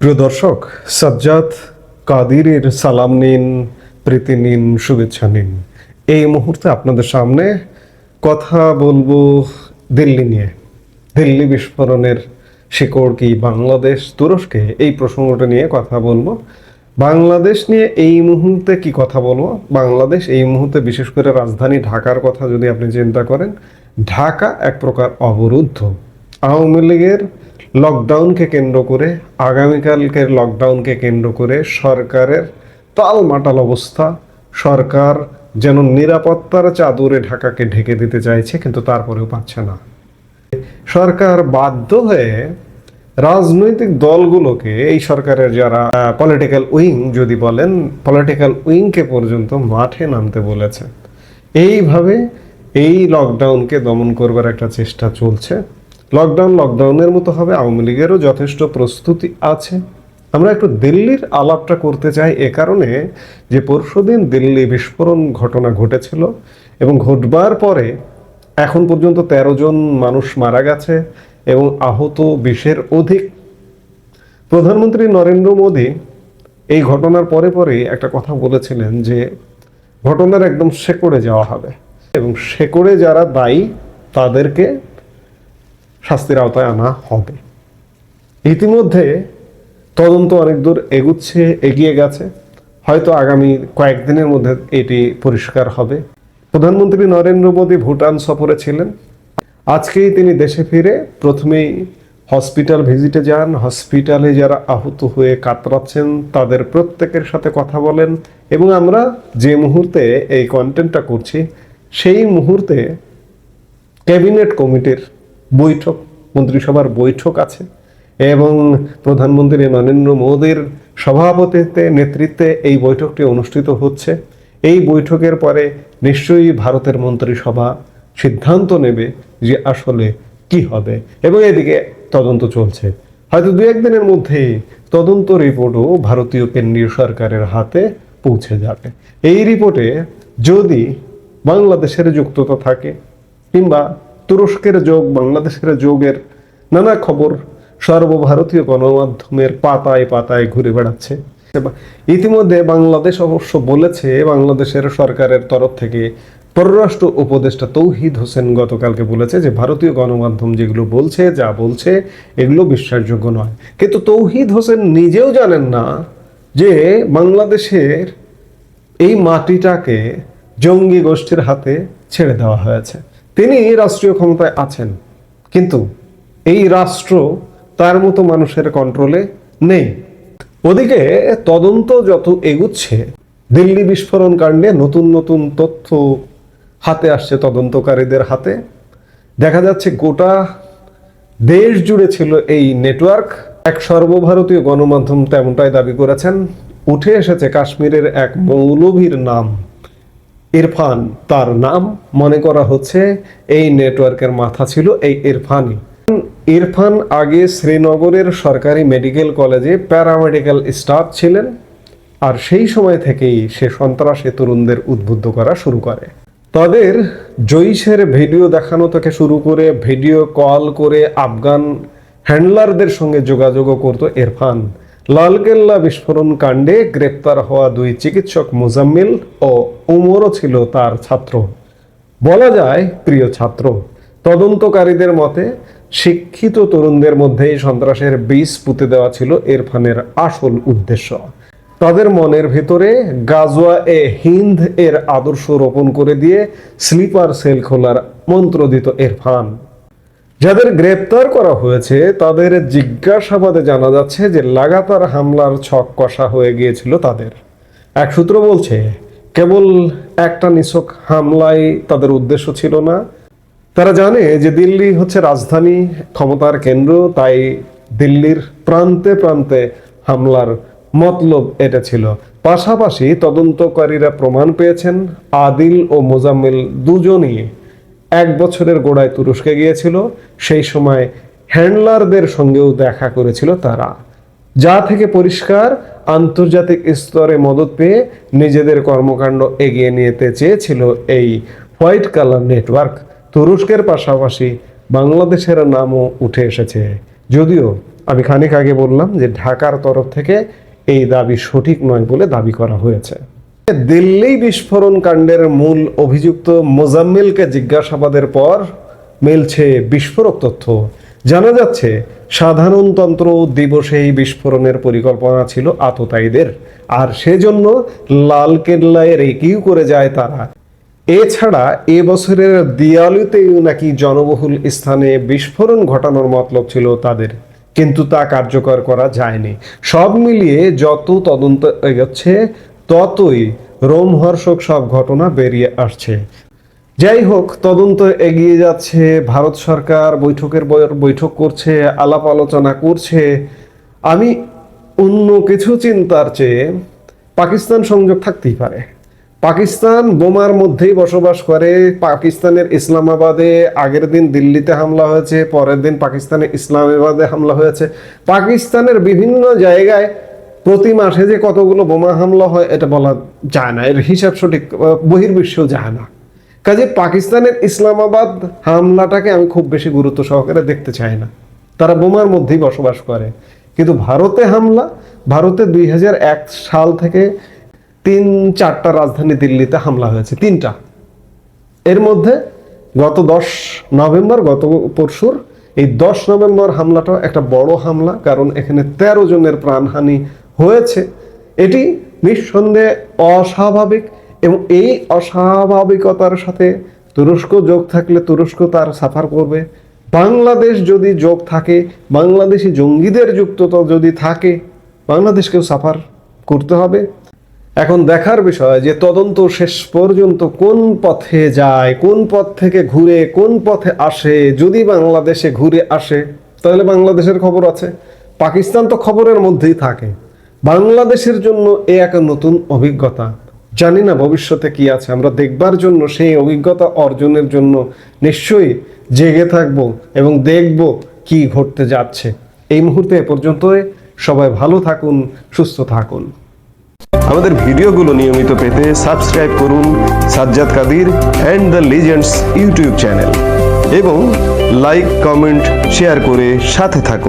প্রিয় দর্শক, সাজ্জাদ কাদিরের সালাম নিন, প্রীতি নিন, শুভেচ্ছা নিন। এই মুহূর্তে আপনাদের সামনে কথা বলব দিল্লি নিয়ে। দিল্লি বিস্ফোরণের শিকড় কি বাংলাদেশ, তুরস্কে? এই প্রসঙ্গটা নিয়ে কথা বলব। বাংলাদেশ নিয়ে এই মুহূর্তে কি কথা বলব? বাংলাদেশ এই মুহূর্তে বিশেষ করে রাজধানী ঢাকার কথা যদি আপনি চিন্তা করেন, ঢাকা এক প্রকার অবরুদ্ধ। আওয়ামী লীগের লকডাউনকে কেন্দ্র করে, আগামীকালকের লকডাউনকে কেন্দ্র করে সরকারের তালমাটাল অবস্থা। সরকার যেন নিরাপত্তার চাদরে ঢাকাকে ঢেকে দিতে চাইছে, কিন্তু তারপরেও পাচ্ছে না। সরকার বাধ্য হয়ে রাজনৈতিক দলগুলোকে, এই সরকারের যারা পলিটিক্যাল উইং যদি বলেন পলিটিক্যাল উইংকে পর্যন্ত মাঠে নামতে বলেছে। এইভাবে এই লকডাউনকে দমন করবার একটা চেষ্টা চলছে। লকডাউন লকডাউনের মতো হবে, আওয়ামী লীগেরও যথেষ্ট প্রস্তুতি আছে। আমরা একটু দিল্লির আলাপটা করতে চাই এ কারণে যে পরশুদিন দিল্লি বিস্ফোরণ ঘটনা ঘটেছিল এবং ঘটবার পরে এখন পর্যন্ত তেরো জন মানুষ মারা গেছে এবং আহত বিশের অধিক। প্রধানমন্ত্রী নরেন্দ্র মোদী এই ঘটনার পরে পরে একটা কথা বলেছিলেন যে ঘটনার একদম শেকড়ে যাওয়া হবে এবং শেকড়ে যারা দায়ী তাদেরকে শাস্তির আওতায় আনা হবে। ইতিমধ্যে তদন্ত অনেক দূর এগুচ্ছে, এগিয়ে গেছে। হয়তো আগামী কয়েকদিনের মধ্যে এটি পরিষ্কার হবে। প্রধানমন্ত্রী নরেন্দ্র মোদী ভুটান সফরে ছিলেন। আজকেই তিনি দেশে ফিরে প্রথমেই হসপিটাল ভিজিটে যান। হসপিটালে যারা আহত হয়ে কাতরাচ্ছেন, তাদের প্রত্যেকের সাথে কথা বলেন এবং আমরা যে মুহূর্তে এই কন্টেন্টটা করছি, সেই মুহূর্তে ক্যাবিনেট কমিটির বৈঠক, মন্ত্রিসভার বৈঠক আছে এবং প্রধানমন্ত্রী নরেন্দ্র মোদীর সভাপতিত্বে নেতৃত্বে এই বৈঠকটি অনুষ্ঠিত হচ্ছে। এই বৈঠকের পরে নিশ্চয়ই ভারতের মন্ত্রিসভা সিদ্ধান্ত নেবে যে আসলে কি হবে এবং এদিকে তদন্ত চলছে। হয়তো দু একদিনের মধ্যে তদন্ত রিপোর্টও ভারতীয় কেন্দ্রীয় সরকারের হাতে পৌঁছে যাবে। এই রিপোর্টে যদি বাংলাদেশের যুক্ততা থাকে কিংবা তুরস্কের যোগ, বাংলাদেশের যোগের নানা খবর সর্বভারতীয় গণমাধ্যমের পাতায় পাতায় ঘুরে বেড়াচ্ছে। ইতিমধ্যে বাংলাদেশ অবশ্য বলেছে, বাংলাদেশের সরকারের তরফ থেকে পররাষ্ট্র উপদেষ্টা তৌহিদ হোসেন গতকালকে বলেছে যে, ভারতীয় গণমাধ্যম যেগুলো বলছে, যা বলছে, এগুলো বিশ্বাসযোগ্য নয়। কিন্তু তৌহিদ হোসেন নিজেও জানেন না যে, বাংলাদেশের এই মাটিটাকে জঙ্গি গোষ্ঠীর হাতে ছেড়ে দেওয়া হয়েছে। তিনি রাষ্ট্রীয় ক্ষমতায় আছেন। কিন্তু এই রাষ্ট্র তার মতো মানুষের কন্ট্রোলে নেই। ওদিকে তদন্ত যত এগুচ্ছে, দিল্লি বিস্ফোরণ কাণ্ডে নতুন নতুন তথ্য হাতে আসছে তদন্তকারীদের হাতে। দেখা যাচ্ছে গোটা দেশ জুড়ে ছিল এই নেটওয়ার্ক এক সর্বভারতীয় গণমাধ্যম তেমনটাই দাবি করেছেন, উঠে এসেছে কাশ্মীরের এক মৌলভীর নাম। ইরফান তার নাম মনে করা হচ্ছে, এই নেটওয়ার্কের মাথা ছিল এই ইরফানই। ইরফান আগে শ্রীনগরের সরকারি মেডিকেল কলেজে প্যারামেডিক্যাল স্টাফ ছিলেন আর সেই সময় থেকেই সে সন্ত্রাসী তরুণদের উদ্বুদ্ধ করা শুরু করে। তাদের জৈশের ভিডিও দেখানো থেকে শুরু করে ভিডিও কল করে আফগান হ্যান্ডলারদের সঙ্গে যোগাযোগও করত ইরফান। লালকেল্লা বিস্ফোরণ কাণ্ডে গ্রেপ্তার হওয়া দুই চিকিৎসক মুজাম্মিল ও উমরও ছিল তার ছাত্র। বলা যায় প্রিয় ছাত্র। তদন্তকারীদের মতে, শিক্ষিত তরুণদের মধ্যেই সন্ত্রাসের বীজ পুঁতে দেওয়া ছিল ইরফানের আসল উদ্দেশ্য। তাদের মনের ভেতরে গাজওয়া এ হিন্দ এর আদর্শ রোপণ করে দিয়ে স্লিপার সেল খোলার মন্ত্র দিত ইরফান যাদের গ্রেপ্তার করা হয়েছে, তাদের জিজ্ঞাসাবাদে জানা যাচ্ছে যে লাগাতার হামলার ছক কষা হয়ে গিয়েছিল তাদের। এক সূত্র বলছে, কেবল একটা নিছক হামলাই তাদের উদ্দেশ্য ছিল না। তারা জানে যে দিল্লি হচ্ছে রাজধানী, ক্ষমতার কেন্দ্র, তাই দিল্লির প্রান্তে প্রান্তে হামলার মতলব এটা ছিল। পাশাপাশি তদন্তকারীরা প্রমাণ পেয়েছেন, আদিল ও মোজাম্মিল দুজনই এক বছরের গোড়ায় তুরস্কে গিয়েছিল, সেই সময় হ্যান্ডলারদের সঙ্গেও দেখা করেছিল তারা, যা থেকে পরিষ্কার আন্তর্জাতিক স্তরে মদত পেয়ে নিজেদের কর্মকাণ্ড এগিয়ে নিতে চেয়েছিল এই হোয়াইট কালার নেটওয়ার্ক। তুরস্কের পাশাপাশি বাংলাদেশের নামও উঠে এসেছে। যদিও আমি খানিক আগে বললাম যে ঢাকার তরফ থেকে এই দাবি সঠিক নয় বলে দাবি করা হয়েছে। দিল্লি বিস্ফোরণ কাণ্ডের মূল অভিযুক্ত মোজাম্মিলকে জিজ্ঞাসাবাদের পর মিলছে বিস্ফোরক তথ্য। জানা যাচ্ছে, সাধারণতন্ত্র দিবসে এই বিস্ফোরণের পরিকল্পনা ছিল আততায়ীদের, আর সেজন্য লাল কেল্লায় রেকিও করে যায় তারা। এছাড়া এ বছরের দিওয়ালিতেও নাকি জনবহুল স্থানে বিস্ফোরণ ঘটানোর মতলব ছিল তাদের, কিন্তু তা কার্যকর করা যায়নি। সব মিলিয়ে যত তদন্ত এগোচ্ছে ততই রোমহর্ষক সব ঘটনা বেরিয়ে আসছে। যাই হোক, তদন্ত এগিয়ে যাচ্ছে, ভারত সরকার বৈঠকের বৈঠক করছে, আলাপ আলোচনা করছে। আমি অন্য কিছু চিন্তার চেয়ে পাকিস্তান সংযোগ থাকতেই পারে। পাকিস্তান বোমার মধ্যেই বসবাস করে, পাকিস্তানের ইসলামাবাদে আগের দিন দিল্লিতে হামলা হয়েছে, পরের দিন পাকিস্তানের ইসলামাবাদে হামলা হয়েছে। পাকিস্তানের বিভিন্ন জায়গায় প্রতি মাসে যে কতগুলো বোমা হামলা হয়, এটা বলা যায় না। এর হিসাব সঠিক বহির্বিশ্বেও যায় না। কাজে পাকিস্তানের ইসলামাবাদ হামলাটাকে আমি খুব বেশি গুরুত্ব সহকারে দেখতে চাই না। তারা বোমার মধ্যেই বসবাস করে। কিন্তু ভারতে হামলা, ভারতে দুই সাল থেকে তিন চারটা রাজধানী দিল্লিতে হামলা হয়েছে, তিনটা। এর মধ্যে গত দশ নভেম্বর, গত পরশুর এই দশ নভেম্বর হামলাটা একটা বড় হামলা, কারণ এখানে তেরো জনের প্রাণহানি হয়েছে, এটি নিঃসন্দেহে অস্বাভাবিক এবং এই অস্বাভাবিকতার সাথে তুরস্ক যোগ থাকলে তুরস্ক তার সাফার করবে। বাংলাদেশ যদি যোগ থাকে, বাংলাদেশি জঙ্গিদের যুক্ততা যদি থাকে, বাংলাদেশকেও সাফার করতে হবে। এখন দেখার বিষয় যে তদন্ত শেষ পর্যন্ত কোন পথে যায়, কোন পথ থেকে ঘুরে, কোন পথে আসে, যদি বাংলাদেশে ঘুরে আসে, তাহলে বাংলাদেশের খবর আছে। পাকিস্তান তো খবরের মধ্যেই থাকে। বাংলাদেশের জন্য এ এক নতুন অভিজ্ঞতা। জানি না ভবিষ্যতে কি আছে, আমরা দেখবার জন্য সেই অভিজ্ঞতা অর্জনের জন্য নিশ্চয়ই জেগে থাকব এবং দেখব কি ঘটতে যাচ্ছে। এই মুহূর্তে এ পর্যন্তই, সবাই ভালো থাকুন, সুস্থ থাকুন। আমাদের ভিডিওগুলো নিয়মিত পেতে সাবস্ক্রাইব করুন Sajjad Kadir and the legends YouTube channel এবং লাইক, কমেন্ট, শেয়ার করে সাথে থাকুন।